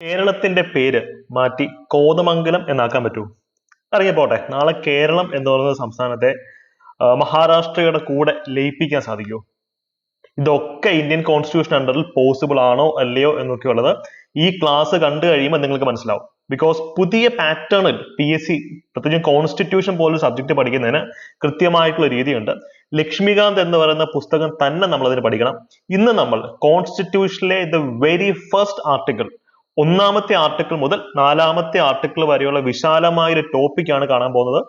കേരളത്തിന്റെ പേര് മാറ്റി കോതമംഗലം എന്നാക്കാൻ പറ്റുമോ അറിയാൻ പോട്ടെ നാളെ കേരളം എന്ന് പറയുന്ന സംസ്ഥാനത്തെ മഹാരാഷ്ട്രയുടെ കൂടെ ലയിപ്പിക്കാൻ സാധിക്കുമോ ഇതൊക്കെ ഇന്ത്യൻ കോൺസ്റ്റിറ്റ്യൂഷൻ അണ്ടറിൽ പോസിബിൾ ആണോ അല്ലയോ എന്നൊക്കെ ഉള്ളത് ഈ ക്ലാസ് കണ്ടു കഴിയുമ്പോൾ നിങ്ങൾക്ക് മനസ്സിലാവും. ബിക്കോസ് പുതിയ പാറ്റേണിൽ പി എസ് സി പ്രത്യേകിച്ചും കോൺസ്റ്റിറ്റ്യൂഷൻ പോലൊരു സബ്ജക്ട് പഠിക്കുന്നതിന് കൃത്യമായിട്ടുള്ള രീതിയുണ്ട്. ലക്ഷ്മികാന്ത് എന്ന് പറയുന്ന പുസ്തകം തന്നെ നമ്മൾ അതിന് പഠിക്കണം. ഇന്ന് നമ്മൾ കോൺസ്റ്റിറ്റ്യൂഷനിലെ ദ വെരി ഫസ്റ്റ് ആർട്ടിക്കിൾ ഒന്നാമത്തെ ആർട്ടിക്കിൾ മുതൽ നാലാമത്തെ ആർട്ടിക്കിൾ വരെയുള്ള വിശാലമായ ഒരു ടോപ്പിക് ആണ് കാണാൻ പോകുന്നത്.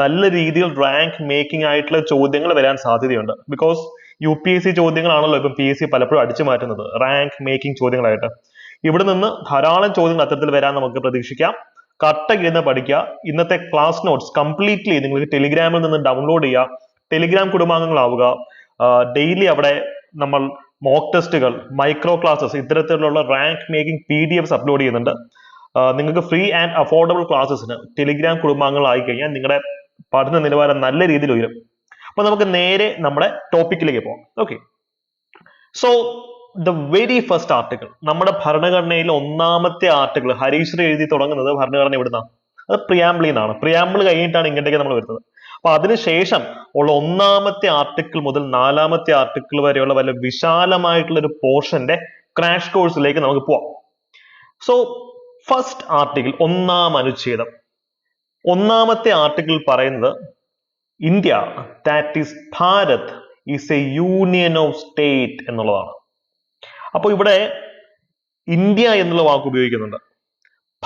നല്ല രീതിയിൽ റാങ്ക് മേക്കിംഗ് ആയിട്ടുള്ള ചോദ്യങ്ങൾ വരാൻ സാധ്യതയുണ്ട്. Because U P S C ചോദ്യങ്ങളാണല്ലോ ഇപ്പം പി എസ് സി പലപ്പോഴും അടിച്ചു മാറ്റുന്നത്. റാങ്ക് മേക്കിംഗ് ചോദ്യങ്ങളായിട്ട്. ഇവിടെ നിന്ന് ധാരാളം ചോദ്യങ്ങൾ അത്തരത്തിൽ വരാൻ നമുക്ക് പ്രതീക്ഷിക്കാം. കട്ടക്ക് ഇരുന്ന് പഠിക്കുക. ഇന്നത്തെ ക്ലാസ് നോട്ട്സ് കംപ്ലീറ്റ്ലി നിങ്ങൾക്ക് ടെലിഗ്രാമിൽ നിന്ന് ഡൗൺലോഡ് ചെയ്യുക. ടെലിഗ്രാം കുടുംബാംഗങ്ങളാവുക. ഡെയിലി അവിടെ നമ്മൾ മോക്ക് ടെസ്റ്റുകൾ മൈക്രോ ക്ലാസ്സസ് ഇത്തരത്തിലുള്ള rank making P D Fs upload ചെയ്യുന്നുണ്ട്. നിങ്ങൾക്ക് ഫ്രീ ആൻഡ് അഫോർഡബിൾ ക്ലാസ്സസിന് ടെലിഗ്രാം കുടുംബാംഗങ്ങളായി കഴിഞ്ഞാൽ നിങ്ങളുടെ പഠന നിലവാരം നല്ല രീതിയിൽ ഉയരും. അപ്പൊ നമുക്ക് നേരെ നമ്മുടെ ടോപ്പിക്കിലേക്ക് പോകാം. Okay so the very first article നമ്മുടെ ഭരണഘടനയിൽ ഒന്നാമത്തെ ആർട്ടിക്കിൾ ഹരീശ്വർ എഴുതി തുടങ്ങുന്നത് ഭരണഘടന എവിടുന്നാണ് അത് പ്രിയാമ്പിളിൽ നിന്നാണ്. പ്രിയാമ്പിൾ കഴിഞ്ഞിട്ടാണ് ഇങ്ങോട്ടേക്ക് നമ്മൾ വരുന്നത്. അപ്പൊ അതിനുശേഷം ഉള്ള ഒന്നാമത്തെ ആർട്ടിക്കിൾ മുതൽ നാലാമത്തെ ആർട്ടിക്കിൾ വരെയുള്ള വല്ല വിശാലമായിട്ടുള്ള ഒരു പോർഷന്റെ ക്രാഷ് കോഴ്സിലേക്ക് നമുക്ക് പോവാം. സോ ഫസ്റ്റ് ആർട്ടിക്കിൾ ഒന്നാം അനുച്ഛേദം. ഒന്നാമത്തെ ആർട്ടിക്കിൾ പറയുന്നത് India that is Bharat is a union of state എന്നുള്ളതാണ്. അപ്പോൾ ഇവിടെ ഇന്ത്യ എന്നുള്ള വാക്ക് ഉപയോഗിക്കുന്നുണ്ട്.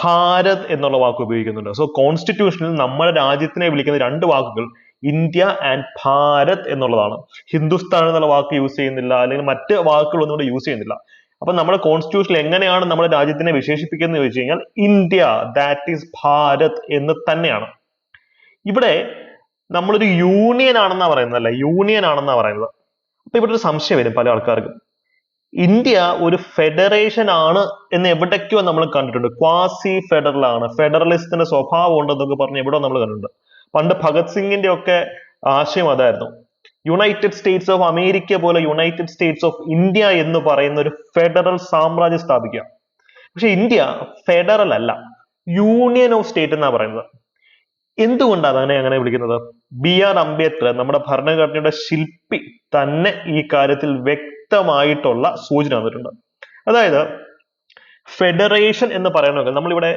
ഭാരത് എന്നുള്ള വാക്ക് ഉപയോഗിക്കുന്നുണ്ട്. സോ കോൺസ്റ്റിറ്റ്യൂഷനിൽ നമ്മുടെ രാജ്യത്തിനെ വിളിക്കുന്ന രണ്ട് വാക്കുകൾ ഇന്ത്യ ആൻഡ് ഭാരത് എന്നുള്ളതാണ്. ഹിന്ദുസ്ഥാൻ എന്നുള്ള വാക്ക് യൂസ് ചെയ്യുന്നില്ല അല്ലെങ്കിൽ മറ്റ് വാക്കുകളൊന്നും ഇവിടെ യൂസ് ചെയ്യുന്നില്ല. അപ്പൊ നമ്മുടെ കോൺസ്റ്റിറ്റ്യൂഷനിൽ എങ്ങനെയാണ് നമ്മുടെ രാജ്യത്തിനെ വിശേഷിപ്പിക്കുന്നത് ചോദിച്ചു കഴിഞ്ഞാൽ ഇന്ത്യ ദാറ്റ് ഈസ് ഭാരത് എന്ന് തന്നെയാണ്. ഇവിടെ നമ്മളൊരു യൂണിയൻ ആണെന്നാ പറയുന്നത് അല്ല? യൂണിയൻ ആണെന്നാ പറയുന്നത്. അപ്പൊ ഇവിടെ ഒരു സംശയം വരും പല ആൾക്കാർക്കും. ഇന്ത്യ ഒരു ഫെഡറേഷൻ ആണ് എന്ന് എവിടേക്കോ നമ്മൾ കണ്ടിട്ടുണ്ട്. ക്വാസി ഫെഡറൽ ആണ്. ഫെഡറലിസത്തിന്റെ സ്വഭാവം ഉണ്ടെന്നൊക്കെ പറഞ്ഞ് എവിടെയോ നമ്മൾ കണ്ടിട്ടുണ്ട്. പണ്ട് ഭഗത് സിംഗിന്റെ ഒക്കെ ആശയം അതായിരുന്നു. യുണൈറ്റഡ് സ്റ്റേറ്റ്സ് ഓഫ് അമേരിക്ക പോലെ യുണൈറ്റഡ് സ്റ്റേറ്റ്സ് ഓഫ് ഇന്ത്യ എന്ന് പറയുന്ന ഒരു ഫെഡറൽ സാമ്രാജ്യം സ്ഥാപിക്കുക. പക്ഷെ ഇന്ത്യ ഫെഡറൽ അല്ല. യൂണിയൻ ഓഫ് സ്റ്റേറ്റ് എന്നാ പറയുന്നത്. എന്തുകൊണ്ടാണ് അതിനെ അങ്ങനെ വിളിക്കുന്നത്? ബി ആർ അംബേദ്കർ നമ്മുടെ ഭരണഘടനയുടെ ശില്പി തന്നെ ഈ കാര്യത്തിൽ വ്യക്തമായിട്ടുള്ള സൂചന തന്നിട്ടുണ്ട് അതായത് ഫെഡറേഷൻ എന്ന് പറയുന്നത് നമ്മളിവിടെ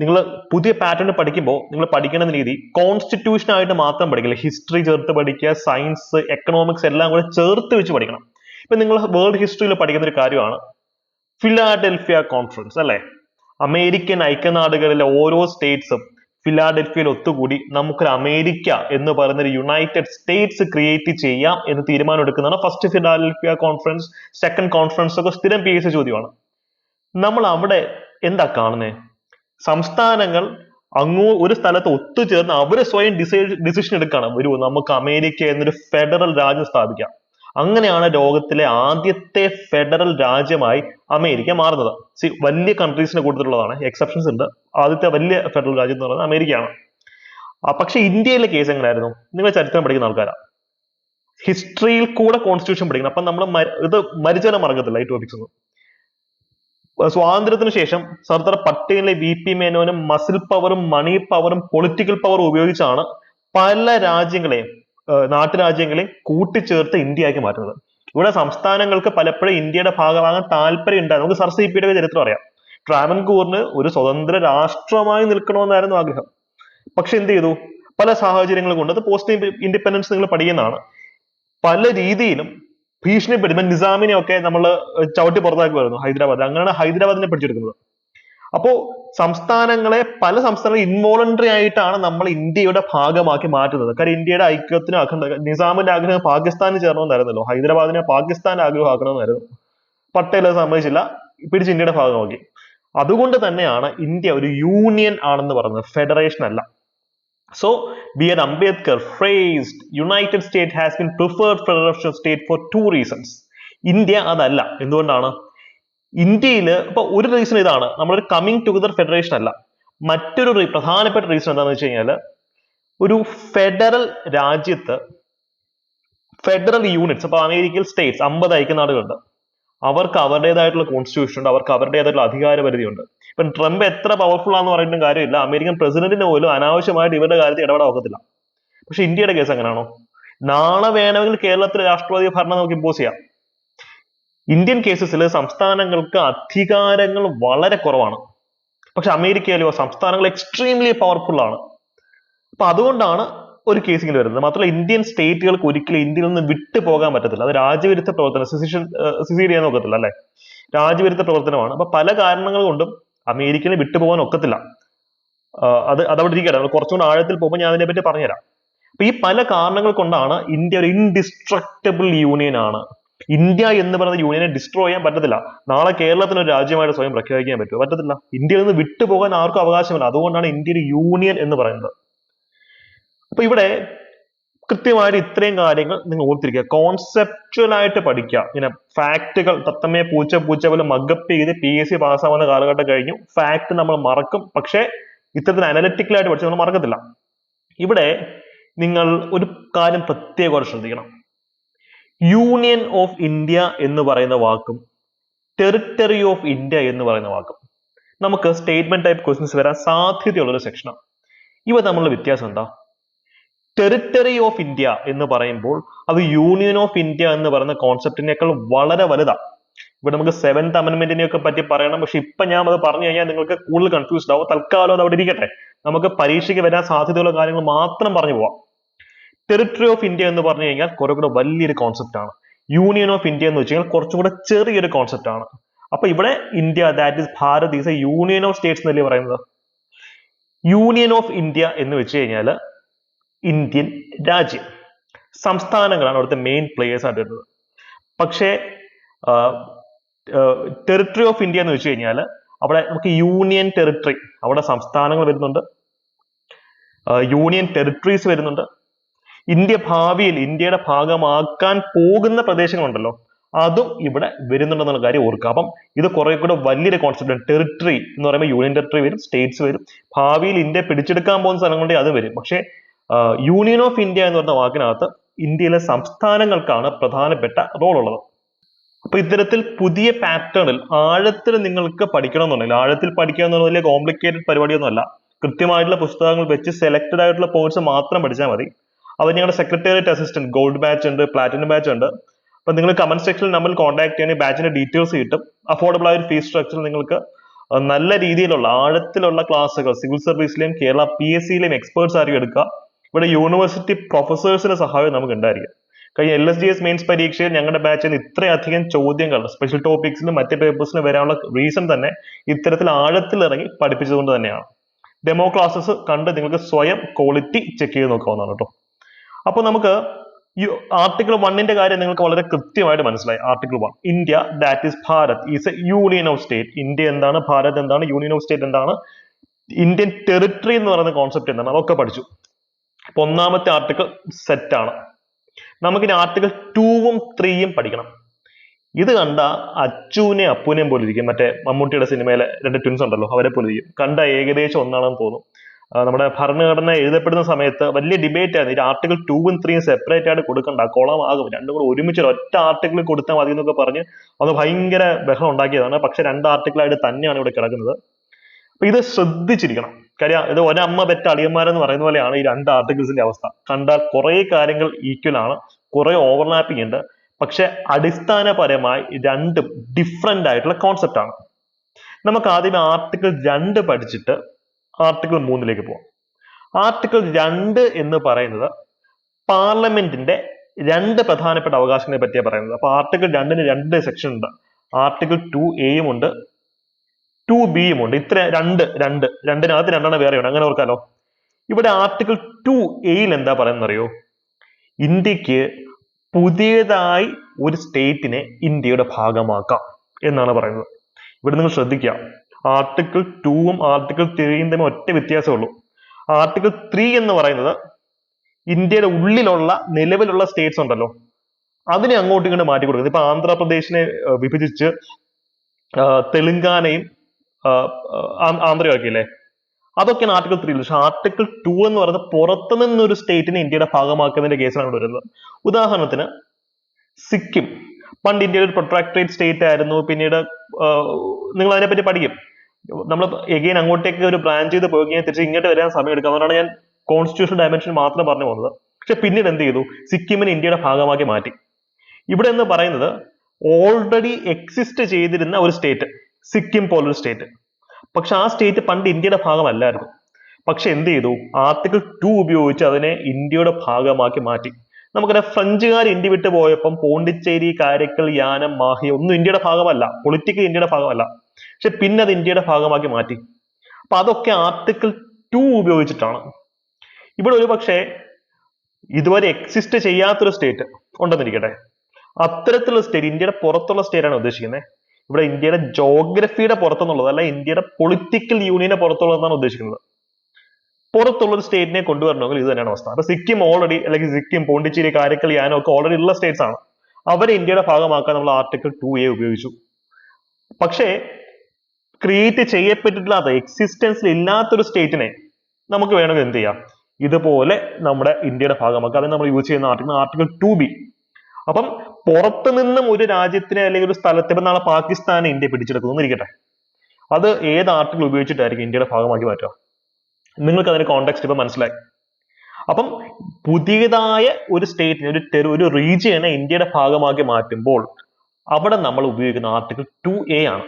നിങ്ങൾ പുതിയ പാറ്റേൺ പഠിക്കുമ്പോൾ നിങ്ങൾ പഠിക്കുന്ന രീതി കോൺസ്റ്റിറ്റ്യൂഷൻ ആയിട്ട് മാത്രം പഠിക്കില്ല. ഹിസ്റ്ററി ചേർത്ത് പഠിക്കുക സയൻസ് എക്കണോമിക്സ് എല്ലാം കൂടെ ചേർത്ത് വെച്ച് പഠിക്കണം. ഇപ്പൊ നിങ്ങൾ വേൾഡ് ഹിസ്റ്ററിയിൽ പഠിക്കുന്ന ഒരു കാര്യമാണ്. ഫിലാഡൽഫിയ കോൺഫറൻസ് അല്ലെ? അമേരിക്കൻ ഐക്യനാടുകളിലെ ഓരോ സ്റ്റേറ്റ്സും ഫിലാഡൽഫിയയിൽ ഒത്തുകൂടി നമുക്കൊരു അമേരിക്ക എന്ന് പറയുന്ന ഒരു യുണൈറ്റഡ് സ്റ്റേറ്റ്സ് ക്രിയേറ്റ് ചെയ്യാം എന്ന് തീരുമാനം എടുക്കുന്നതാണ് first Philadelphia conference second conference ഒക്കെ സ്ഥിരം പി എസ് ചോദ്യമാണ്. നമ്മൾ അവിടെ എന്താ കാണുന്നത് സംസ്ഥാനങ്ങൾ അങ്ങോ ഒരു സ്ഥലത്ത് ഒത്തുചേർന്ന് അവർ സ്വയം ഡിസിഷൻ എടുക്കുകയാണ് ഒരു നമുക്ക് അമേരിക്ക എന്നൊരു ഫെഡറൽ രാജ്യം സ്ഥാപിക്കാം. അങ്ങനെയാണ് ലോകത്തിലെ ആദ്യത്തെ ഫെഡറൽ രാജ്യമായി അമേരിക്ക മാറുന്നത്. സി വലിയ കൺട്രീസിന് കൂടുതലുള്ളതാണ്. എക്സെപ്ഷൻസ് ഉണ്ട്. ആദ്യത്തെ വലിയ ഫെഡറൽ രാജ്യം എന്ന് പറയുന്നത് അമേരിക്കയാണ്. പക്ഷെ ഇന്ത്യയിലെ കേസ് എങ്ങനെയായിരുന്നു? നിങ്ങൾ ചരിത്രം പഠിക്കുന്ന ആൾക്കാരാ. ഹിസ്റ്ററിയിൽ കൂടെ കോൺസ്റ്റിറ്റ്യൂഷൻ പഠിക്കണം അപ്പൊ നമ്മൾ ഇത് മരിച്ചവനെ മറക്കത്തില്ല ഈ ടോപ്പിക്സ് ഒന്നും. സ്വാതന്ത്ര്യത്തിന് ശേഷം സർദാർ പട്ടേലിലെ വി പി മേനോനും മസിൽ പവറും മണി പവറും പൊളിറ്റിക്കൽ പവറും ഉപയോഗിച്ചാണ് പല രാജ്യങ്ങളെയും നാട്ടുരാജ്യങ്ങളെയും കൂട്ടിച്ചേർത്ത് ഇന്ത്യയാക്കി മാറ്റുന്നത്. ഇവിടെ സംസ്ഥാനങ്ങൾക്ക് പലപ്പോഴും ഇന്ത്യയുടെ ഭാഗമാകാൻ താല്പര്യം ഉണ്ടായിരുന്നു. നമുക്ക് സർ സി പിയുടെ ചരിത്രം അറിയാം. ട്രാവൻകൂറിന് ഒരു സ്വതന്ത്ര രാഷ്ട്രമായി നിൽക്കണമെന്നായിരുന്നു ആഗ്രഹം. പക്ഷെ എന്ത് ചെയ്തു? പല സാഹചര്യങ്ങൾ കൊണ്ട് അത് പോസ്റ്റ് ഇൻഡിപെൻഡൻസ് നിങ്ങൾ പഠിക്കുന്നതാണ്. പല രീതിയിലും ഭീഷണിപ്പെടുമ്പോൾ നിസാമിനെ ഒക്കെ നമ്മൾ ചവിട്ടി പുറത്താക്കി വരുന്നു ഹൈദരാബാദ്. അങ്ങനെയാണ് ഹൈദരാബാദിനെ പിടിച്ചെടുക്കുന്നത്. അപ്പോ സംസ്ഥാനങ്ങളെ പല സംസ്ഥാനങ്ങളും ഇൻവോളണ്ടറി ആയിട്ടാണ് നമ്മൾ ഇന്ത്യയുടെ ഭാഗമാക്കി മാറ്റുന്നത്. കാരണം ഇന്ത്യയുടെ ഐക്യത്തിന് അഖണ്ഡ നിസാമിന്റെ ആഗ്രഹം പാകിസ്ഥാനിൽ ചേരണമെന്നായിരുന്നല്ലോ ഹൈദരാബാദിനെ പാകിസ്ഥാന്റെ ആഗ്രഹമാക്കണമെന്നായിരുന്നു. പട്ടേൽ അത് സമ്മതിച്ചില്ല. പിടിച്ച് ഇന്ത്യയുടെ ഭാഗമാക്കി. അതുകൊണ്ട് തന്നെയാണ് ഇന്ത്യ ഒരു യൂണിയൻ ആണെന്ന് പറയുന്നത്. ഫെഡറേഷൻ അല്ല. So, B.R. Ambedkar phrased United States has been preferred federation state for two reasons. India അതല്ല. എന്തുകൊണ്ടാണ്? ഇന്ത്യയിൽ ഇപ്പൊ ഒരു റീസൺ ഇതാണ്. നമ്മളൊരു കമ്മിങ് ടുഗദർ ഫെഡറേഷൻ അല്ല. മറ്റൊരു പ്രധാനപ്പെട്ട റീസൺ എന്താണെന്ന് വെച്ച് കഴിഞ്ഞാൽ ഒരു ഫെഡറൽ രാജ്യത്ത് ഫെഡറൽ യൂണിറ്റ്സ് അപ്പൊ അമേരിക്കയിൽ സ്റ്റേറ്റ്സ് അമ്പത് ഐക്യ നാടുകളുണ്ട് അവർക്ക് അവരുടേതായിട്ടുള്ള കോൺസ്റ്റിറ്റ്യൂഷൻ ഉണ്ട് അവർക്ക് അവരുടേതായിട്ടുള്ള അധികാര പരിധിയുണ്ട് ഇപ്പം ട്രംപ് എത്ര പവർഫുൾ ആണെന്ന് പറയുന്ന കാര്യമില്ല. അമേരിക്കൻ പ്രസിഡന്റിന് പോലും അനാവശ്യമായിട്ട് ഇവരുടെ കാര്യത്തിൽ ഇടപെടാൻ ഒക്കത്തില്ല. പക്ഷെ ഇന്ത്യയുടെ കേസ് അങ്ങനെയാണോ നാളെ വേണമെങ്കിൽ കേരളത്തിലെ രാഷ്ട്രപതി ഭരണം നമുക്ക് ഇമ്പോസ് ചെയ്യാം. ഇന്ത്യൻ കേസസിൽ സംസ്ഥാനങ്ങൾക്ക് അധികാരങ്ങൾ വളരെ കുറവാണ്. പക്ഷെ അമേരിക്കയിലോ സംസ്ഥാനങ്ങൾ എക്സ്ട്രീംലി പവർഫുൾ ആണ്. അപ്പൊ അതുകൊണ്ടാണ് ഒരു കേസ് ഇങ്ങനെ വരുന്നത്. മാത്രമല്ല ഇന്ത്യൻ സ്റ്റേറ്റുകൾക്ക് ഒരിക്കലും ഇന്ത്യയിൽ നിന്ന് വിട്ടു പോകാൻ പറ്റത്തില്ല. അത് രാജ്യവിരുദ്ധ പ്രവർത്തനം. സിസിഷൻ സിസീഡ് ചെയ്യാൻ ഒക്കത്തില്ല അല്ലെ? രാജ്യവിരുദ്ധ പ്രവർത്തനമാണ്. അപ്പൊ പല കാരണങ്ങൾ കൊണ്ടും അമേരിക്കനെ വിട്ടുപോകാൻ ഒക്കത്തില്ല. അത് അതവിടെ ഇരിക്കട്ടെ നമ്മൾ കുറച്ചുകൂടി ആഴത്തിൽ പോകുമ്പോൾ ഞാൻ അതിനെ പറ്റി പറഞ്ഞുതരാം. അപ്പൊ ഈ പല കാരണങ്ങൾ കൊണ്ടാണ് ഇന്ത്യ ഒരു ഇൻഡിസ്ട്രക്റ്റബിൾ യൂണിയൻ ആണ്. ഇന്ത്യ എന്ന് പറയുന്ന യൂണിയനെ ഡിസ്ട്രോയ് ചെയ്യാൻ പറ്റത്തില്ല. നാളെ കേരളത്തിന് ഒരു രാജ്യമായിട്ട് സ്വയം പ്രഖ്യാപിക്കാൻ പറ്റുമോ? പറ്റത്തില്ല. ഇന്ത്യയിൽ നിന്ന് വിട്ടുപോകാൻ ആർക്കും അവകാശമില്ല. അതുകൊണ്ടാണ് ഇന്ത്യ ഒരു യൂണിയൻ എന്ന് പറയുന്നത്. അപ്പൊ ഇവിടെ കൃത്യമായിട്ട് ഇത്രയും കാര്യങ്ങൾ നിങ്ങൾ ഓർത്തിരിക്കുക. കോൺസെപ്റ്റുവൽ ആയിട്ട് പഠിക്കുക. ഇങ്ങനെ ഫാക്റ്റുകൾ തത്തമ്മയെ പൂച്ച പൂച്ച പോലെ മഗപ്പ് ചെയ്ത് പി എസ് സി പാസ്സാവുന്ന കാലഘട്ടം കഴിഞ്ഞു. ഫാക്ട് നമ്മൾ മറക്കും. പക്ഷേ ഇത്തരത്തിൽ അനലറ്റിക്കൽ ആയിട്ട് പഠിച്ച് നമ്മൾ മറക്കത്തില്ല. ഇവിടെ നിങ്ങൾ ഒരു കാര്യം പ്രത്യേകമായിട്ട് ശ്രദ്ധിക്കണം. യൂണിയൻ ഓഫ് ഇന്ത്യ എന്ന് പറയുന്ന വാക്കും ടെറിട്ടറി ഓഫ് ഇന്ത്യ എന്ന് പറയുന്ന വാക്കും. നമുക്ക് സ്റ്റേറ്റ്മെന്റ് ടൈപ്പ് ക്വസ്റ്റ്യൻസ് വരാൻ സാധ്യതയുള്ള ഒരു സെക്ഷനാണ് ഇവ തമ്മിലുള്ള വ്യത്യാസം എന്താ? ടെറിട്ടറി ഓഫ് ഇന്ത്യ എന്ന് പറയുമ്പോൾ അത് യൂണിയൻ ഓഫ് ഇന്ത്യ എന്ന് പറയുന്ന കോൺസെപ്റ്റിനേക്കാൾ വളരെ വലുതാണ് ഇവിടെ നമുക്ക് സെവൻത് അമെന്റ്മെന്റിനെ ഒക്കെ പറ്റി പറയണം. പക്ഷെ ഇപ്പൊ ഞാൻ അത് പറഞ്ഞു കഴിഞ്ഞാൽ നിങ്ങൾക്ക് കൂടുതൽ കൺഫ്യൂസ്ഡ് ആവും. തൽക്കാലം അത് അവിടെ ഇരിക്കട്ടെ. നമുക്ക് പരീക്ഷയ്ക്ക് വരാൻ സാധ്യതയുള്ള കാര്യങ്ങൾ മാത്രം പറഞ്ഞു പോവാം. ടെറിട്ടറി ഓഫ് ഇന്ത്യ എന്ന് പറഞ്ഞു കഴിഞ്ഞാൽ കുറെ കൂടെ വലിയൊരു കോൺസെപ്റ്റ് ആണ്. യൂണിയൻ ഓഫ് ഇന്ത്യ എന്ന് വെച്ച് കഴിഞ്ഞാൽ കുറച്ചും കൂടെ ചെറിയൊരു കോൺസെപ്റ്റ് ആണ്. അപ്പൊ ഇവിടെ India that is Bharat is a union of states എന്നല്ലേ പറയുന്നത്? യൂണിയൻ ഓഫ് ഇന്ത്യ എന്ന് വെച്ച് കഴിഞ്ഞാൽ ഇന്ത്യൻ രാജ്യം. സംസ്ഥാനങ്ങളാണ് അവിടുത്തെ മെയിൻ പ്ലേയേഴ്സ് ആയിട്ട് വരുന്നത്. പക്ഷേ ടെറിട്ടറി ഓഫ് ഇന്ത്യ എന്ന് വെച്ച് കഴിഞ്ഞാൽ അവിടെ നമുക്ക് യൂണിയൻ ടെറിട്ടറി അവിടെ സംസ്ഥാനങ്ങൾ വരുന്നുണ്ട്. യൂണിയൻ ടെറിട്ടറീസ് വരുന്നുണ്ട്. ഇന്ത്യ ഭാവിയിൽ ഇന്ത്യയുടെ ഭാഗമാക്കാൻ പോകുന്ന പ്രദേശങ്ങളുണ്ടല്ലോ. അതും ഇവിടെ വരുന്നുണ്ടെന്നുള്ള കാര്യം ഓർക്കുക. അപ്പം ഇത് കുറെ കൂടെ വലിയൊരു കോൺസെപ്റ്റ് ടെറിട്ടറി എന്ന് പറയുമ്പോൾ യൂണിയൻ ടെറിട്ടറി വരും സ്റ്റേറ്റ്സ് വരും. ഭാവിയിൽ ഇന്ത്യ പിടിച്ചെടുക്കാൻ പോകുന്ന സ്ഥലങ്ങളുടെ അത് വരും. പക്ഷേ യൂണിയൻ ഓഫ് ഇന്ത്യ എന്ന് പറഞ്ഞ വാക്കിനകത്ത് ഇന്ത്യയിലെ സംസ്ഥാനങ്ങൾക്കാണ് പ്രധാനപ്പെട്ട റോൾ ഉള്ളത്. അപ്പൊ ഇത്തരത്തിൽ പുതിയ പാറ്റേണിൽ ആഴത്തിൽ നിങ്ങൾക്ക് പഠിക്കണം എന്നുണ്ടെങ്കിൽ ആഴത്തിൽ പഠിക്കുക എന്നുള്ള വലിയ കോംപ്ലിക്കേറ്റഡ് പരിപാടിയൊന്നുമല്ല. കൃത്യമായിട്ടുള്ള പുസ്തകങ്ങൾ വെച്ച് സെലക്റ്റഡ് ആയിട്ടുള്ള പോയിന്റ്സ് മാത്രം പഠിച്ചാൽ മതി. അത് നിങ്ങളുടെ സെക്രട്ടേറിയറ്റ് അസിസ്റ്റന്റ് ഗോൾഡ് ബാച്ച് ഉണ്ട് പ്ലാറ്റിനം ബാച്ച് ഉണ്ട്. അപ്പൊ നിങ്ങൾ കമന്റ് സെക്ഷനിൽ നമ്മൾ കോൺടാക്ട് ചെയ്യണേ ബാച്ചിന്റെ ഡീറ്റെയിൽസ് കിട്ടും. അഫോർഡബിൾ ആയ ഒരു ഫീസ് സ്ട്രക്ചർ നിങ്ങൾക്ക് നല്ല രീതിയിലുള്ള ആഴത്തിലുള്ള ക്ലാസ്സുകൾ സിവിൽ സർവീസിലെയും കേരള പി എസ് സിയിലെയും എക്സ്പേർട്സ് ആയിരിക്കും എടുക്കുക. ഇവിടെ യൂണിവേഴ്സിറ്റി പ്രൊഫസേഴ്സിന്റെ സഹായം നമുക്ക് ഉണ്ടായിരിക്കും. കഴിഞ്ഞ L S D S mains പരീക്ഷയിൽ ഞങ്ങളുടെ ബാച്ചിൽ നിന്ന് ഇത്രയധികം ചോദ്യങ്ങൾ സ്പെഷ്യൽ ടോപ്പിക്സിലും മറ്റ് പേപ്പേഴ്സിലും വരാനുള്ള റീസൺ തന്നെ ഇത്തരത്തിൽ ആഴത്തിൽ ഇറങ്ങി പഠിപ്പിച്ചതുകൊണ്ട് തന്നെയാണ്. ഡെമോ ക്ലാസ്സസ് കണ്ട് നിങ്ങൾക്ക് സ്വയം ക്വാളിറ്റി ചെക്ക് ചെയ്ത് നോക്കാവുന്നതാണ് കേട്ടോ. അപ്പൊ നമുക്ക് ഈ ആർട്ടിക്കിൾ വണ്ണിന്റെ കാര്യം നിങ്ങൾക്ക് വളരെ കൃത്യമായിട്ട് മനസ്സിലായി. Article one India that is Bharat is a union of state India എന്താണ്? ഭാരത് എന്താണ്? യൂണിയൻ ഓഫ് സ്റ്റേറ്റ് എന്താണ്? ഇന്ത്യൻ ടെറിട്ടറി എന്ന് പറയുന്ന കോൺസെപ്റ്റ് എന്താണ്? അതൊക്കെ പഠിച്ചു. അപ്പൊ ഒന്നാമത്തെ ആർട്ടിക്കിൾ സെറ്റ് ആണ്. നമുക്കിനി ആർട്ടിക്കിൾ ടൂവും ത്രീയും പഠിക്കണം. ഇത് കണ്ട അച്ചുവിനെ അപ്പുവിനെയും പോലെ ഇരിക്കും മറ്റേ മമ്മൂട്ടിയുടെ സിനിമയിലെ രണ്ട് ട്വിൻസ് ഉണ്ടല്ലോ അവരെ പോലെ ഇരിക്കും കണ്ട ഏകദേശം ഒന്നാണെന്ന് തോന്നും. നമ്മുടെ ഭരണഘടന എഴുതപ്പെടുന്ന സമയത്ത് വലിയ ഡിബേറ്റ് ആയിരുന്നു. ഈ ആർട്ടിക്കിൾ ടൂവും ത്രീയും സെപ്പറേറ്റ് ആയിട്ട് കൊടുക്കണ്ട കുളമാകും. രണ്ടും കൂടെ ഒരുമിച്ച് ഒറ്റ ആർട്ടിക്കിൾ കൊടുത്താൽ മതി എന്നൊക്കെ പറഞ്ഞ് അത് ഭയങ്കര ബഹളം ഉണ്ടാക്കിയതാണ്. പക്ഷെ രണ്ട് ആർട്ടിക്കിളായിട്ട് തന്നെയാണ് ഇവിടെ കിടക്കുന്നത്. അപ്പൊ ഇത് ശ്രദ്ധിച്ചിരിക്കണം. കാര്യം ഇത് ഒരമ്മ പെറ്റ അളിയന്മാരെന്ന് പറയുന്ന പോലെയാണ് ഈ രണ്ട് ആർട്ടിക്കിൾസിന്റെ അവസ്ഥ. കണ്ടാൽ കുറെ കാര്യങ്ങൾ ഈക്വൽ ആണ് കുറെ ഓവർലാപ്പിംഗ് ഉണ്ട്. പക്ഷെ അടിസ്ഥാനപരമായി രണ്ടും ഡിഫറെന്റ് ആയിട്ടുള്ള കോൺസെപ്റ്റ് ആണ്. നമുക്ക് ആദ്യം ആർട്ടിക്കിൾ രണ്ട് പഠിച്ചിട്ട് ആർട്ടിക്കിൾ മൂന്നിലേക്ക് പോവാം. ആർട്ടിക്കിൾ രണ്ട് എന്ന് പറയുന്നത് പാർലമെന്റിന്റെ രണ്ട് പ്രധാനപ്പെട്ട അവകാശങ്ങളെ പറ്റിയാണ് പറയുന്നത്. അപ്പൊ ആർട്ടിക്കിൾ രണ്ടിന് രണ്ട് സെക്ഷൻ ഉണ്ട്. ആർട്ടിക്കിൾ ടു എയും ഉണ്ട്. ടു ബിയും ഉണ്ട്. ഇത്ര രണ്ട് രണ്ട്. രണ്ടിനകത്ത് രണ്ടെണ്ണം വേറെയുണ്ട് അങ്ങനെ ഓർക്കാലോ. ഇവിടെ ആർട്ടിക്കിൾ ടു എയിൽ എന്താ പറയുന്നത് അറിയോ? ഇന്ത്യയ്ക്ക് പുതിയതായി ഒരു സ്റ്റേറ്റിനെ ഇന്ത്യയുടെ ഭാഗമാക്കാം എന്നാണ് പറയുന്നത്. ഇവിടെ നിങ്ങൾ ശ്രദ്ധിക്കുക. ആർട്ടിക്കിൾ ടൂവും ആർട്ടിക്കിൾ ത്രീയും തമ്മിൽ ഒറ്റ വ്യത്യാസമുള്ളൂ ആർട്ടിക്കിൾ ത്രീ എന്ന് പറയുന്നത് ഇന്ത്യയുടെ ഉള്ളിലുള്ള നിലവിലുള്ള സ്റ്റേറ്റ്സ് ഉണ്ടല്ലോ. അതിനെ അങ്ങോട്ട് ഇങ്ങോട്ട് മാറ്റി കൊടുക്കുന്നത് ഇപ്പൊ ആന്ധ്രാപ്രദേശിനെ വിഭജിച്ച് തെലുങ്കാനയും ആന്ധ്രയാക്കിയില്ലേ അതൊക്കെയാണ് ആർട്ടിക്കിൾ ത്രീ പക്ഷെ ആർട്ടിക്കിൾ ടു എന്ന് പറയുന്നത് പുറത്തു നിന്നൊരു സ്റ്റേറ്റിനെ ഇന്ത്യയുടെ ഭാഗമാക്കുന്നതിന്റെ കേസിലാണ് വരുന്നത്. ഉദാഹരണത്തിന് സിക്കിം. പണ്ട് ഇന്ത്യയുടെ ഒരു പ്രൊട്രാക്ടറേറ്റ് സ്റ്റേറ്റ് ആയിരുന്നു. പിന്നീട് നിങ്ങൾ അതിനെപ്പറ്റി പഠിക്കും. നമ്മൾ എഗെയിൻ അങ്ങോട്ടേക്ക് ഒരു പ്ലാൻ ചെയ്ത് പോയി കഴിഞ്ഞാൽ തിരിച്ച് ഇങ്ങോട്ട് വരാൻ സമയം എടുക്കുക അതുകൊണ്ടാണ് ഞാൻ കോൺസ്റ്റിറ്റ്യൂഷൻ ഡയമെൻഷൻ മാത്രം പറഞ്ഞു പോകുന്നത്. പക്ഷെ പിന്നീട് എന്ത് ചെയ്തു? സിക്കിമിനെ ഇന്ത്യയുടെ ഭാഗമാക്കി മാറ്റി. ഇവിടെ എന്ന് പറയുന്നത് ഓൾറെഡി എക്സിസ്റ്റ് ചെയ്തിരുന്ന ഒരു സ്റ്റേറ്റ് സിക്കിം പോലൊരു സ്റ്റേറ്റ് പക്ഷെ ആ സ്റ്റേറ്റ് പണ്ട് ഇന്ത്യയുടെ ഭാഗമല്ലായിരുന്നു. പക്ഷെ എന്ത് ചെയ്തു? ആർട്ടിക്കിൾ ടു ഉപയോഗിച്ച് അതിനെ ഇന്ത്യയുടെ ഭാഗമാക്കി മാറ്റി. നമുക്കറിയാം ഫ്രഞ്ചുകാർ ഇന്ത്യ വിട്ടു പോയപ്പം പോണ്ടിച്ചേരി കാരക്കൽ യാനം മാഹി ഒന്നും ഇന്ത്യയുടെ ഭാഗമല്ല. പൊളിറ്റിക്കൽ ഇന്ത്യയുടെ ഭാഗമല്ല. പക്ഷെ പിന്നെ അത് ഇന്ത്യയുടെ ഭാഗമാക്കി മാറ്റി. അപ്പൊ അതൊക്കെ ആർട്ടിക്കിൾ ടു ഉപയോഗിച്ചിട്ടാണ്. ഇവിടെ ഒരു പക്ഷേ ഇതുവരെ എക്സിസ്റ്റ് ചെയ്യാത്തൊരു സ്റ്റേറ്റ് ഉണ്ടെന്നിരിക്കട്ടെ. അത്തരത്തിലുള്ള സ്റ്റേറ്റ് ഇന്ത്യയുടെ പുറത്തുള്ള സ്റ്റേറ്റ് ആണ് ഉദ്ദേശിക്കുന്നത് ഇവിടെ ഇന്ത്യയുടെ ജോഗ്രഫിയുടെ പുറത്തുനിന്നുള്ളത് അല്ല ഇന്ത്യയുടെ പൊളിറ്റിക്കൽ യൂണിയനെ പുറത്തുള്ളതെന്നാണ് ഉദ്ദേശിക്കുന്നത്. പുറത്തുള്ള ഒരു സ്റ്റേറ്റിനെ കൊണ്ടുവരണമെങ്കിൽ ഇത് തന്നെയാണ് അവസ്ഥ. അപ്പൊ സിക്കിം ഓൾറെഡി അല്ലെങ്കിൽ സിക്കിം പോണ്ടിച്ചേരി കാരക്കൽ യാനോ ഒക്കെ ഓൾറെഡി ഉള്ള സ്റ്റേറ്റ്സ് ആണ്. അവരെ ഇന്ത്യയുടെ ഭാഗമാക്കാൻ നമ്മൾ ആർട്ടിക്കിൾ ടു എ ഉപയോഗിച്ചു. പക്ഷേ ക്രിയേറ്റ് ചെയ്യപ്പെട്ടിട്ടില്ലാത്ത എക്സിസ്റ്റൻസിൽ ഇല്ലാത്തൊരു സ്റ്റേറ്റിനെ നമുക്ക് വേണമെങ്കിൽ എന്ത് ചെയ്യാം? ഇതുപോലെ നമ്മുടെ ഇന്ത്യയുടെ ഭാഗമാക്കുക അതിന് നമ്മൾ യൂസ് ചെയ്യുന്ന ആർട്ടിക്കിൾ ആർട്ടിക്കിൾ ടു ബി അപ്പം പുറത്തു നിന്നും ഒരു രാജ്യത്തിനെ അല്ലെങ്കിൽ ഒരു സ്ഥലത്തെ നാളെ പാകിസ്ഥാനെ ഇന്ത്യ പിടിച്ചെടുക്കുന്നു. ഇരിക്കട്ടെ. അത് ഏത് ആർട്ടിക്കിൾ ഉപയോഗിച്ചിട്ടായിരിക്കും ഇന്ത്യയുടെ ഭാഗമാക്കി മാറ്റുക? നിങ്ങൾക്ക് അതിന്റെ കോണ്ടെക്സ്റ്റ് ഇപ്പം മനസ്സിലായി. അപ്പം പുതിയതായ ഒരു സ്റ്റേറ്റിനെ ഒരു ടെറി ഒരു റീജിയനെ ഇന്ത്യയുടെ ഭാഗമാക്കി മാറ്റുമ്പോൾ അവിടെ നമ്മൾ ഉപയോഗിക്കുന്ന ആർട്ടിക്കിൾ ടു എ ആണ്.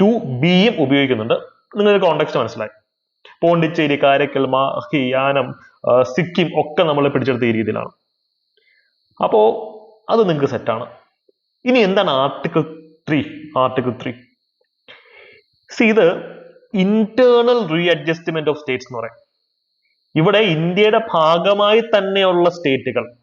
ടു ബിയും ഉപയോഗിക്കുന്നുണ്ട്. നിങ്ങൾക്ക് കോണ്ടെക്സ്റ്റ് മനസ്സിലായി. പോണ്ടിച്ചേരി കാരക്കൽ മാഹി യാനം സിക്കിം ഒക്കെ നമ്മൾ പിടിച്ചെടുത്ത ഈ രീതിയിലാണ്. അപ്പോ അത് നിങ്ങൾക്ക് സെറ്റാണ് ഇനി എന്താണ് article three article three C ഇത് internal readjustment of states എന്ന് പറയും. ഇവിടെ ഇന്ത്യയുടെ ഭാഗമായി തന്നെയുള്ള സ്റ്റേറ്റുകൾ.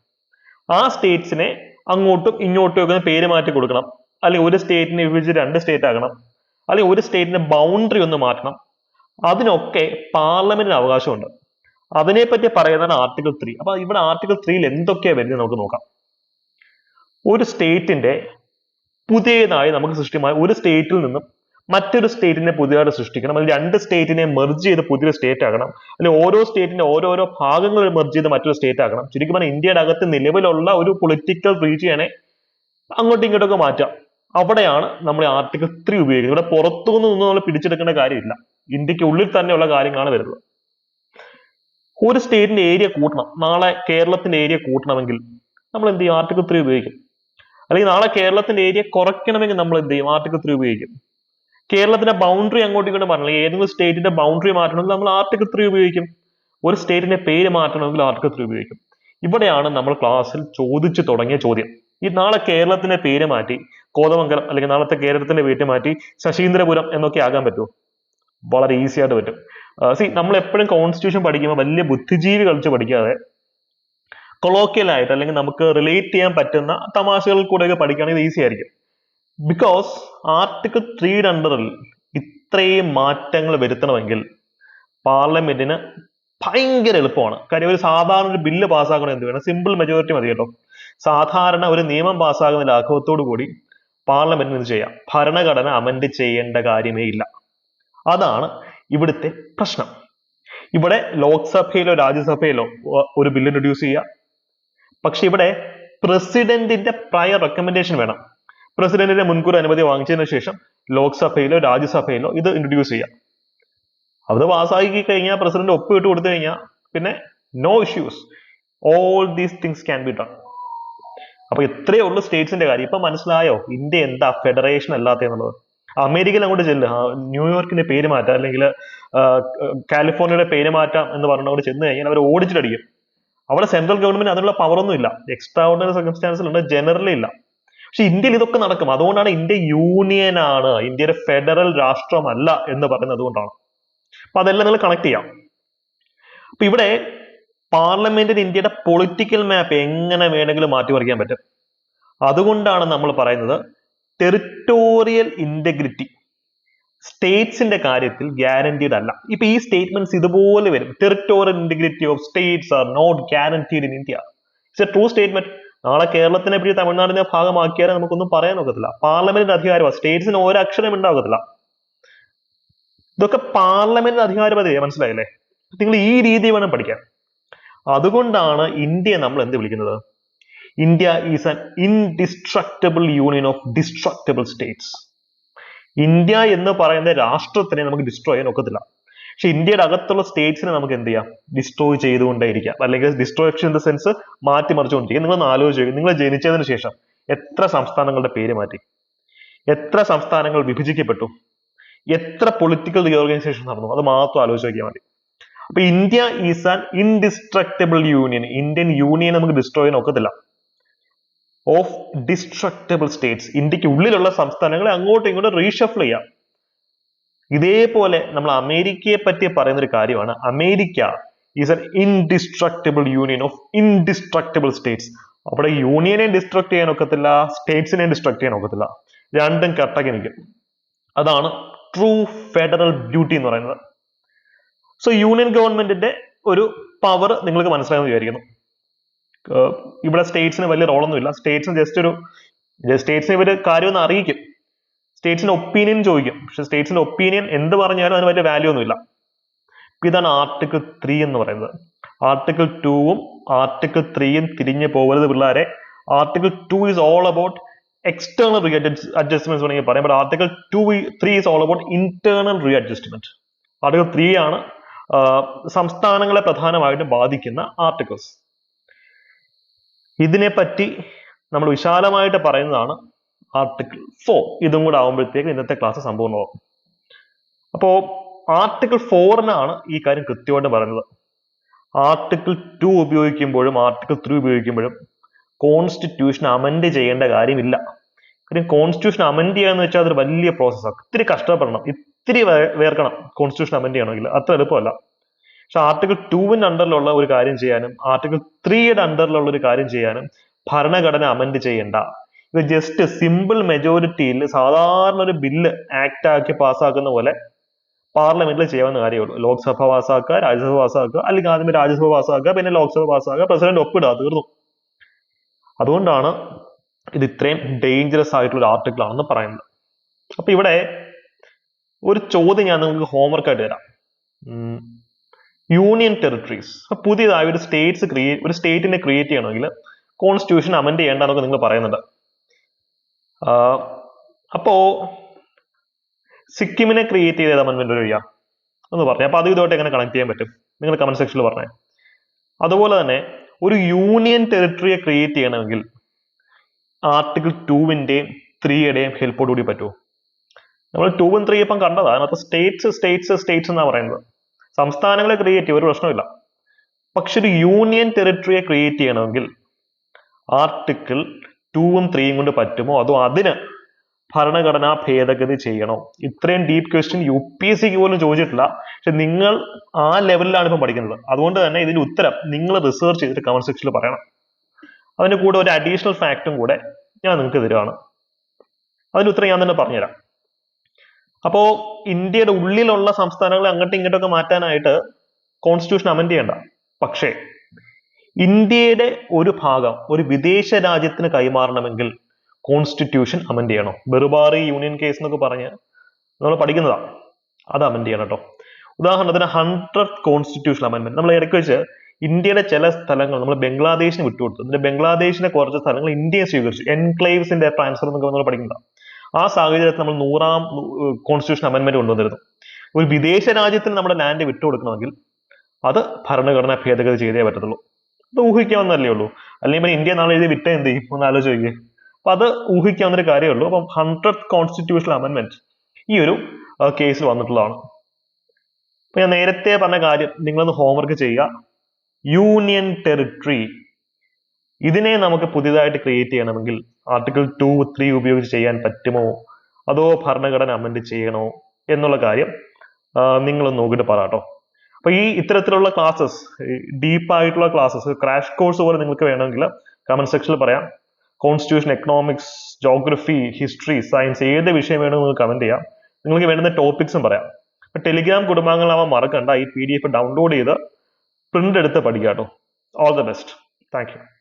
ആ സ്റ്റേറ്റ്സിനെ അങ്ങോട്ടും ഇങ്ങോട്ടും ഒക്കെ പേര് മാറ്റി കൊടുക്കണം. അല്ലെങ്കിൽ ഒരു സ്റ്റേറ്റിനെ വിഭജിച്ച് രണ്ട് സ്റ്റേറ്റ് ആക്കണം. അല്ലെങ്കിൽ ഒരു സ്റ്റേറ്റിന്റെ ബൗണ്ടറി ഒന്ന് മാറ്റണം. അതിനൊക്കെ പാർലമെന്റിന് അവകാശമുണ്ട്. അതിനെപ്പറ്റി പറയുന്നതാണ് ആർട്ടിക്കിൾ ത്രീ അപ്പൊ ഇവിടെ ആർട്ടിക്കിൾ ത്രീയിൽ എന്തൊക്കെയാണ് വരുന്നത് നമുക്ക് നോക്കാം. ഒരു സ്റ്റേറ്റിന്റെ പുതിയതായി നമുക്ക് സൃഷ്ടിമായ ഒരു സ്റ്റേറ്റിൽ നിന്നും മറ്റൊരു സ്റ്റേറ്റിനെ പുതിയതായിട്ട് സൃഷ്ടിക്കണം. അല്ലെങ്കിൽ രണ്ട് സ്റ്റേറ്റിനെ മെർജ് ചെയ്ത് പുതിയൊരു സ്റ്റേറ്റ് ആകണം. അല്ലെങ്കിൽ ഓരോ സ്റ്റേറ്റിന്റെ ഓരോരോ ഭാഗങ്ങൾ മെർജ് ചെയ്ത് മറ്റൊരു സ്റ്റേറ്റ് ആകണം. ചുരുക്കി പറഞ്ഞാൽ ഇന്ത്യയുടെ അകത്ത് നിലവിലുള്ള ഒരു പൊളിറ്റിക്കൽ റീജിയനെ അങ്ങോട്ടും ഇങ്ങോട്ടൊക്കെ മാറ്റാം. അവിടെയാണ് നമ്മൾ ആർട്ടിക്കിൾ ത്രീ ഉപയോഗിക്കുന്നത്. ഇവിടെ പുറത്തുനിന്ന് നിന്ന് നമ്മൾ പിടിച്ചെടുക്കേണ്ട കാര്യമില്ല. ഇന്ത്യയ്ക്ക് ഉള്ളിൽ തന്നെയുള്ള കാര്യങ്ങളാണ് വരുന്നത്. ഒരു സ്റ്റേറ്റിന്റെ ഏരിയ കൂട്ടണം. നാളെ കേരളത്തിന്റെ ഏരിയ കൂട്ടണമെങ്കിൽ നമ്മൾ എന്ത് ചെയ്യും? ആർട്ടിക്കിൾ ത്രീ ഉപയോഗിക്കും. അല്ലെങ്കിൽ നാളെ കേരളത്തിന്റെ ഏരിയ കുറയ്ക്കണമെങ്കിൽ നമ്മൾ എന്ത് ചെയ്യും? ആർട്ടിക്കിൾ ത്രീ ഉപയോഗിക്കും. കേരളത്തിന്റെ ബൗണ്ടറി അങ്ങോട്ടും ഇങ്ങോട്ടും പറഞ്ഞില്ല ഏതെങ്കിലും സ്റ്റേറ്റിന്റെ ബൗണ്ടറി മാറ്റണമെങ്കിൽ നമ്മൾ ആർട്ടിക്കിൾ ത്രീ ഉപയോഗിക്കും. ഒരു സ്റ്റേറ്റിന്റെ പേര് മാറ്റണമെങ്കിൽ ആർട്ടിക്കിൾ ത്രീ ഉപയോഗിക്കും. ഇവിടെയാണ് നമ്മൾ ക്ലാസ്സിൽ ചോദിച്ചു തുടങ്ങിയ ചോദ്യം. ഈ നാളെ കേരളത്തിന്റെ പേര് മാറ്റി കോതമംഗലം അല്ലെങ്കിൽ നാളത്തെ കേരളത്തിന്റെ വീട്ടിൽ മാറ്റി ശശീന്ദ്രപുരം എന്നൊക്കെ ആകാൻ പറ്റുമോ? വളരെ ഈസി ആയിട്ട് പറ്റും. സി നമ്മൾ എപ്പോഴും കോൺസ്റ്റിറ്റ്യൂഷൻ പഠിക്കുമ്പോൾ വലിയ ബുദ്ധിജീവി കളിച്ച് പഠിക്കാതെ കൊളോക്കിയൽ ആയിട്ട് അല്ലെങ്കിൽ നമുക്ക് റിലേറ്റ് ചെയ്യാൻ പറ്റുന്ന തമാശകളിൽ കൂടെയൊക്കെ പഠിക്കുകയാണെങ്കിൽ ഈസി ആയിരിക്കും. ബിക്കോസ് ആർട്ടിക്കിൾ ത്രീയുടെ അണ്ടറിൽ ഇത്രയും മാറ്റങ്ങൾ വരുത്തണമെങ്കിൽ പാർലമെന്റിന് ഭയങ്കര എളുപ്പമാണ്. കാര്യം ഒരു സാധാരണ ഒരു ബില്ല് പാസ്സാക്കണം എന്ത് വേണം. സിമ്പിൾ മെജോറിറ്റി മതി കേട്ടോ. സാധാരണ ഒരു നിയമം പാസ്സാകുന്ന ലാഘവത്തോടു കൂടി പാർലമെന്റിന് ഇത് ചെയ്യാം. ഭരണഘടന അമെൻഡ് ചെയ്യേണ്ട കാര്യമേ ഇല്ല. അതാണ് ഇവിടുത്തെ പ്രശ്നം. ഇവിടെ ലോക്സഭയിലോ രാജ്യസഭയിലോ ഒരു ബില്ല് ഇൻട്രൊഡ്യൂസ് ചെയ്യുക പക്ഷെ ഇവിടെ പ്രസിഡന്റിന്റെ പ്രയർ റെക്കമെൻഡേഷൻ വേണം. പ്രസിഡന്റിന്റെ മുൻകൂർ അനുമതി വാങ്ങിച്ചതിന് ശേഷം ലോക്സഭയിലോ രാജ്യസഭയിലോ ഇത് ഇൻട്രൊഡ്യൂസ് ചെയ്യാം. അത് പാസ്സാക്കി കഴിഞ്ഞാൽ പ്രസിഡന്റ് ഒപ്പിട്ട് കൊടുത്തു കഴിഞ്ഞാൽ പിന്നെ no issues all these things can be done അപ്പൊ ഇത്രയേ ഉള്ളൂ സ്റ്റേറ്റ്സിന്റെ കാര്യം. ഇപ്പൊ മനസ്സിലായോ? ഇന്ത്യ എന്താ ഫെഡറേഷൻ അല്ലാത്ത എന്നുള്ളത്? അമേരിക്കയിൽ അങ്ങോട്ട് ചെല്ലുക ന്യൂയോർക്കിന്റെ പേര് മാറ്റാം. അല്ലെങ്കിൽ കാലിഫോർണിയയുടെ പേര് മാറ്റാം എന്ന് പറഞ്ഞുകൊണ്ട് ചെന്ന് കഴിഞ്ഞാൽ അവർ ഓടിച്ചിട്ടടിക്കും അവിടെ സെൻട്രൽ ഗവൺമെന്റ് അതിനുള്ള പവർ ഒന്നും ഇല്ല. എക്സ്ട്രാ ഓർഡിനറി സർക്കംസ്റ്റാൻസിലുണ്ട് ജനറലി ഇല്ല. പക്ഷെ ഇന്ത്യയിൽ ഇതൊക്കെ നടക്കും. അതുകൊണ്ടാണ് ഇന്ത്യ യൂണിയൻ ആണ്. ഇന്ത്യ ഒരു ഫെഡറൽ രാഷ്ട്രമല്ല എന്ന് പറയുന്നത് അതുകൊണ്ടാണ്. അപ്പൊ അതെല്ലാം നിങ്ങൾ കണക്ട് ചെയ്യാം. അപ്പൊ ഇവിടെ പാർലമെന്റിന് ഇന്ത്യയുടെ പൊളിറ്റിക്കൽ മാപ്പ് എങ്ങനെ വേണമെങ്കിലും മാറ്റിമറിക്കാൻ പറ്റും. അതുകൊണ്ടാണ് നമ്മൾ പറയുന്നത് ടെറിറ്റോറിയൽ ഇന്റഗ്രിറ്റി സ്റ്റേറ്റ്സിന്റെ കാര്യത്തിൽ ഗ്യാരണ്ടീഡ് അല്ല ഇപ്പൊ ഈ സ്റ്റേറ്റ്മെന്റ്സ് ഇതുപോലെ വരും. Territorial integrity of states are not guaranteed in India. It's a true statement. നാളെ കേരളത്തിനെ പിടി തമിഴ്നാടിനെ ഭാഗമാക്കിയാലും നമുക്കൊന്നും പറയാൻ ഒക്കത്തില്ല. പാർലമെന്റിന്റെ അധികാരമാണ് സ്റ്റേറ്റ്സിന് ഒരു അക്ഷരം ഉണ്ടാകത്തില്ല ഇതൊക്കെ പാർലമെന്റിന്റെ അധികാരപതിയെ മനസ്സിലായില്ലേ? നിങ്ങൾ ഈ രീതി വേണം പഠിക്കാൻ. അതുകൊണ്ടാണ് ഇന്ത്യയെ നമ്മൾ എന്ത് വിളിക്കുന്നത്? India is an indestructible union of destructible states India എന്ന് പറയുന്ന രാഷ്ട്രത്തിനെ നമുക്ക് ഡിസ്ട്രോയ് ചെയ്യാൻ ഒക്കത്തില്ല. പക്ഷെ ഇന്ത്യയുടെ അകത്തുള്ള സ്റ്റേറ്റ്സിനെ നമുക്ക് എന്ത് ചെയ്യാം? ഡിസ്ട്രോയ് ചെയ്തുകൊണ്ടേയിരിക്കാം. അല്ലെങ്കിൽ ഡിസ്ട്രോയക്ഷൻ ഇൻ ദ സെൻസ് മാറ്റിമറിച്ചുകൊണ്ടിരിക്കുക നിങ്ങൾ ആലോചിക്കുക നിങ്ങൾ ജനിച്ചതിന് ശേഷം എത്ര സംസ്ഥാനങ്ങളുടെ പേര് മാറ്റി? എത്ര സംസ്ഥാനങ്ങൾ വിഭജിക്കപ്പെട്ടു? എത്ര പൊളിറ്റിക്കൽ റീഓർഗനൈസേഷൻ നടന്നു? അത് മാത്രം ആലോചിച്ച് നോക്കിയാൽ മതി. അപ്പൊ India is an indestructible union Indian union നമുക്ക് ഡിസ്ട്രോയ് ചെയ്യാൻ ഒക്കത്തില്ല. ഓഫ് ഡിസ്ട്രക്റ്റബിൾ സ്റ്റേറ്റ്സ് ഇന്ത്യയ്ക്ക് ഉള്ളിലുള്ള സംസ്ഥാനങ്ങളെ അങ്ങോട്ടും ഇങ്ങോട്ടും റീഷഫിൾ ചെയ്യാം. ഇതേപോലെ നമ്മൾ അമേരിക്കയെ പറ്റി പറയുന്ന ഒരു കാര്യമാണ്. America is an indestructible union of indestructible states അവിടെ യൂണിയനെ ഡിസ്ട്രക്ട് ചെയ്യാൻ ഒക്കത്തില്ല സ്റ്റേറ്റ്സിനെ ഡിസ്ട്രക്ട് ചെയ്യാൻ ഒക്കത്തില്ല. രണ്ടും കട്ടക്കി നിൽക്കും. അതാണ് ട്രൂ ഫെഡറൽ ഡ്യൂട്ടി എന്ന് പറയുന്നത്. സോ യൂണിയൻ ഗവൺമെന്റിന്റെ ഒരു പവർ നിങ്ങൾക്ക് മനസ്സിലായെന്ന് വിചാരിക്കുന്നു. ഇവിടെ സ്റ്റേറ്റ്സിന് വലിയ റോളൊന്നുമില്ല സ്റ്റേറ്റ്സിന് ജസ്റ്റ് ഒരു സ്റ്റേറ്റ്സിന് ഇവർ കാര്യമൊന്നും അറിയിക്കും. സ്റ്റേറ്റ്സിന്റെ ഒപ്പീനിയൻ ചോദിക്കും. പക്ഷെ സ്റ്റേറ്റ്സിന്റെ ഒപ്പീനിയൻ എന്ത് പറഞ്ഞാലും അതിന് വലിയ വാല്യൂ ഒന്നുമില്ല ഇതാണ് ആർട്ടിക്കിൾ ത്രീ എന്ന് പറയുന്നത്. ആർട്ടിക്കിൾ ടൂവും ആർട്ടിക്കിൾ ത്രീയും തിരിഞ്ഞു പോകരുത് പിള്ളേരെ. Article two is all about external readjustments വേണമെങ്കിൽ പറയാം. But article two three is all about internal readjustment article three ആണ് സംസ്ഥാനങ്ങളെ പ്രധാനമായിട്ടും ബാധിക്കുന്ന ആർട്ടിക്കിൾസ് ഇതിനെപ്പറ്റി നമ്മൾ വിശാലമായിട്ട് പറയുന്നതാണ് ആർട്ടിക്കിൾ ഫോർ ഇതും കൂടെ ആകുമ്പോഴത്തേക്ക് ഇന്നത്തെ ക്ലാസ് സമ്പൂർണമാകും അപ്പോ ആർട്ടിക്കിൾ ഫോറിനാണ് ഈ കാര്യം കൃത്യമായിട്ട് പറയുന്നത്. ആർട്ടിക്കിൾ ടു ഉപയോഗിക്കുമ്പോഴും ആർട്ടിക്കിൾ ത്രീ ഉപയോഗിക്കുമ്പോഴും കോൺസ്റ്റിറ്റ്യൂഷൻ അമെൻഡ് ചെയ്യേണ്ട കാര്യമില്ല. കാര്യം കോൺസ്റ്റിറ്റ്യൂഷൻ അമെൻഡ് ചെയ്യാന്ന് വെച്ചാൽ അതൊരു വലിയ പ്രോസസ്സാണ് ഒത്തിരി കഷ്ടപ്പെടണം. ഇത്തിരി വേർക്കണം. കോൺസ്റ്റിറ്റ്യൂഷൻ അമെൻഡ് ചെയ്യണമെങ്കിൽ. അത്ര എളുപ്പമല്ല. പക്ഷെ ആർട്ടിക്കിൾ ടൂവിന്റെ അണ്ടറിലുള്ള ഒരു കാര്യം ചെയ്യാനും ആർട്ടിക്കിൾ ത്രീയുടെ അണ്ടറിലുള്ള ഒരു കാര്യം ചെയ്യാനും ഭരണഘടന അമെൻഡ് ചെയ്യണ്ട. ഇത് ജസ്റ്റ് സിമ്പിൾ മെജോറിറ്റിയിൽ സാധാരണ ഒരു ബില്ല് ആക്ട് ആക്കി പാസ്സാക്കുന്ന പോലെ പാർലമെന്റിൽ ചെയ്യാവുന്ന കാര്യമുള്ളൂ. ലോക്സഭ പാസ്സാക്കുക രാജ്യസഭ പാസ്സാക്കുക അല്ലെങ്കിൽ ആദ്യമേ രാജ്യസഭ പാസ്സാക്കുക പിന്നെ ലോക്സഭ പാസ്സാക്കുക പ്രസിഡന്റ് ഒപ്പിടുക തീർന്നു. അതുകൊണ്ടാണ് ഇത് ഇത്രയും ഡേഞ്ചറസ് ആയിട്ടുള്ള ഒരു ആർട്ടിക്കിൾ ആണെന്ന് പറയുന്നത്. അപ്പൊ ഇവിടെ ഒരു ചോദ്യം ഞാൻ നിങ്ങൾക്ക് ഹോംവർക്ക് ആയിട്ട് തരാം. യൂണിയൻ ടെറിട്ടറീസ് പുതിയതായി ഒരു സ്റ്റേറ്റ്സ് ക്രിയേറ്റ് ഒരു സ്റ്റേറ്റിനെ ക്രിയേറ്റ് ചെയ്യണമെങ്കിൽ കോൺസ്റ്റിറ്റ്യൂഷൻ അമെൻഡ് ചെയ്യേണ്ടെന്നൊക്കെ നിങ്ങൾ പറയുന്നുണ്ട്. അപ്പോ സിക്കിമിനെ ക്രിയേറ്റ് ചെയ്ത അമെൻമെന്റ് വഴിയാ? എന്ന് പറഞ്ഞു. അപ്പൊ അത് ഇതുമായിട്ട് എങ്ങനെ കണക്ട് ചെയ്യാൻ പറ്റും? നിങ്ങൾ കമന്റ് സെക്ഷനിൽ പറഞ്ഞേ. അതുപോലെ തന്നെ ഒരു യൂണിയൻ ടെറിട്ടറിയെ ക്രിയേറ്റ് ചെയ്യണമെങ്കിൽ ആർട്ടിക്കിൾ ടൂവിന്റെയും ത്രീയുടെയും ഹെൽപ്പോട് കൂടി പറ്റുമോ? നമ്മൾ ടൂവും ത്രീ ഇപ്പം കണ്ടത്. അതിനകത്ത് സ്റ്റേറ്റ്സ് സ്റ്റേറ്റ്സ് സ്റ്റേറ്റ്സ് എന്നാണ് പറയുന്നത്. സംസ്ഥാനങ്ങളെ ക്രിയേറ്റ് ചെയ്യും. ഒരു പ്രശ്നമില്ല പക്ഷെ ഒരു യൂണിയൻ ടെറിട്ടറിയെ ക്രിയേറ്റ് ചെയ്യണമെങ്കിൽ ആർട്ടിക്കിൾ ടൂവും ത്രീയും കൊണ്ട് പറ്റുമോ? അതോ അതിന് ഭരണഘടനാ ഭേദഗതി ചെയ്യണോ? ഇത്രയും deep question U P S സിക്ക് പോലും ചോദിച്ചിട്ടില്ല. പക്ഷെ നിങ്ങൾ ആ ലെവലിലാണ് ഇപ്പം പഠിക്കുന്നത്. അതുകൊണ്ട് തന്നെ ഇതിന്റെ ഉത്തരം നിങ്ങൾ റിസർച്ച് ചെയ്തിട്ട് കമന്റ് സെക്ഷനിൽ പറയണം. അതിന് കൂടെ ഒരു അഡീഷണൽ ഫാക്റ്റും കൂടെ ഞാൻ നിങ്ങൾക്ക് തരുവാണ്. അതിന് ഉത്തരം ഞാൻ തന്നെ പറഞ്ഞുതരാം. അപ്പോ ഇന്ത്യയുടെ ഉള്ളിലുള്ള സംസ്ഥാനങ്ങളെ അങ്ങോട്ടും ഇങ്ങോട്ടൊക്കെ മാറ്റാനായിട്ട് കോൺസ്റ്റിറ്റ്യൂഷൻ അമെൻഡ് ചെയ്യണ്ട. പക്ഷേ ഇന്ത്യയുടെ ഒരു ഭാഗം ഒരു വിദേശ രാജ്യത്തിന് കൈമാറണമെങ്കിൽ കോൺസ്റ്റിറ്റ്യൂഷൻ അമെൻഡ് ചെയ്യണം. ബെറുബാറി യൂണിയൻ കേസ് എന്നൊക്കെ പറഞ്ഞ് നമ്മൾ പഠിക്കുന്നതാ. അത് അമെൻഡ് ചെയ്യണം കേട്ടോ. ഉദാഹരണത്തിന് ഹൺഡ്രഡ് കോൺസ്റ്റിറ്റ്യൂഷൻ അമെൻമെന്റ് നമ്മൾ ഇടയ്ക്ക് വെച്ച് ഇന്ത്യയുടെ ചില സ്ഥലങ്ങൾ നമ്മൾ ബംഗ്ലാദേശിന് വിട്ടുകൊടുത്തു. എന്നിട്ട് ബംഗ്ലാദേശിനെ കുറച്ച് സ്ഥലങ്ങൾ ഇന്ത്യയെ സ്വീകരിച്ചു. എൻക്ലേവ്സിന്റെ ട്രാൻസ്ഫർ എന്നൊക്കെ നമ്മൾ പഠിക്കുന്നതാണ് ആ സാഹചര്യത്തിൽ നമ്മൾ നൂറാം കോൺസ്റ്റിറ്റ്യൂഷൻ അമെൻമെന്റ് കൊണ്ടുവന്നിരുന്നു. ഒരു വിദേശ രാജ്യത്തിന് നമ്മുടെ ലാൻഡ് വിട്ടുകൊടുക്കണമെങ്കിൽ അത് ഭരണഘടന ഭേദഗതി ചെയ്തേ പറ്റത്തുള്ളൂ. അത് ഊഹിക്കാവുന്നതല്ലേ ഉള്ളൂ. അല്ലെങ്കിൽ പിന്നെ ഇന്ത്യ നാളെ എഴുതി വിട്ട എന്ത് ചെയ്യും? ഒന്ന് ആലോചിക്കുക അപ്പൊ അത് ഊഹിക്കാവുന്ന ഒരു കാര്യമേ ഉള്ളൂ അപ്പം ഹൺഡ്രഡ് കോൺസ്റ്റിറ്റ്യൂഷണൽ അമെൻമെന്റ് ഈ ഒരു കേസിൽ വന്നിട്ടുള്ളതാണ്. അപ്പൊ ഞാൻ നേരത്തെ പറഞ്ഞ കാര്യം നിങ്ങളൊന്ന് ഹോംവർക്ക് ചെയ്യുക. യൂണിയൻ ടെറിട്ടറി ഇതിനെ നമുക്ക് പുതിയതായിട്ട് ക്രിയേറ്റ് ചെയ്യണമെങ്കിൽ ആർട്ടിക്കിൾ ടു ത്രീ ഉപയോഗിച്ച് ചെയ്യാൻ പറ്റുമോ? അതോ ഭരണഘടന അമെൻഡ് ചെയ്യണോ? എന്നുള്ള കാര്യം നിങ്ങളൊന്ന് നോക്കിയിട്ട് പറ അപ്പൊ ഈ ഇത്തരത്തിലുള്ള ക്ലാസ്സസ് ഡീപ്പായിട്ടുള്ള ക്ലാസ്സസ് ക്രാഷ് കോഴ്സ് പോലെ നിങ്ങൾക്ക് വേണമെങ്കിൽ കമന്റ് സെക്ഷനിൽ പറയാം. Constitution economics geography history science ഏത് വിഷയം വേണമെങ്കിൽ നിങ്ങൾക്ക് കമന്റ് ചെയ്യാം. നിങ്ങൾക്ക് വേണ്ടുന്ന ടോപ്പിക്സും പറയാം. ടെലിഗ്രാം കുടുംബാംഗങ്ങളാവാൻ മറക്കണ്ട. ഈ പി ഡി എഫ് ഡൗൺലോഡ് ചെയ്ത് പ്രിന്റ് എടുത്ത് പഠിക്കാം കേട്ടോ. All the best thank you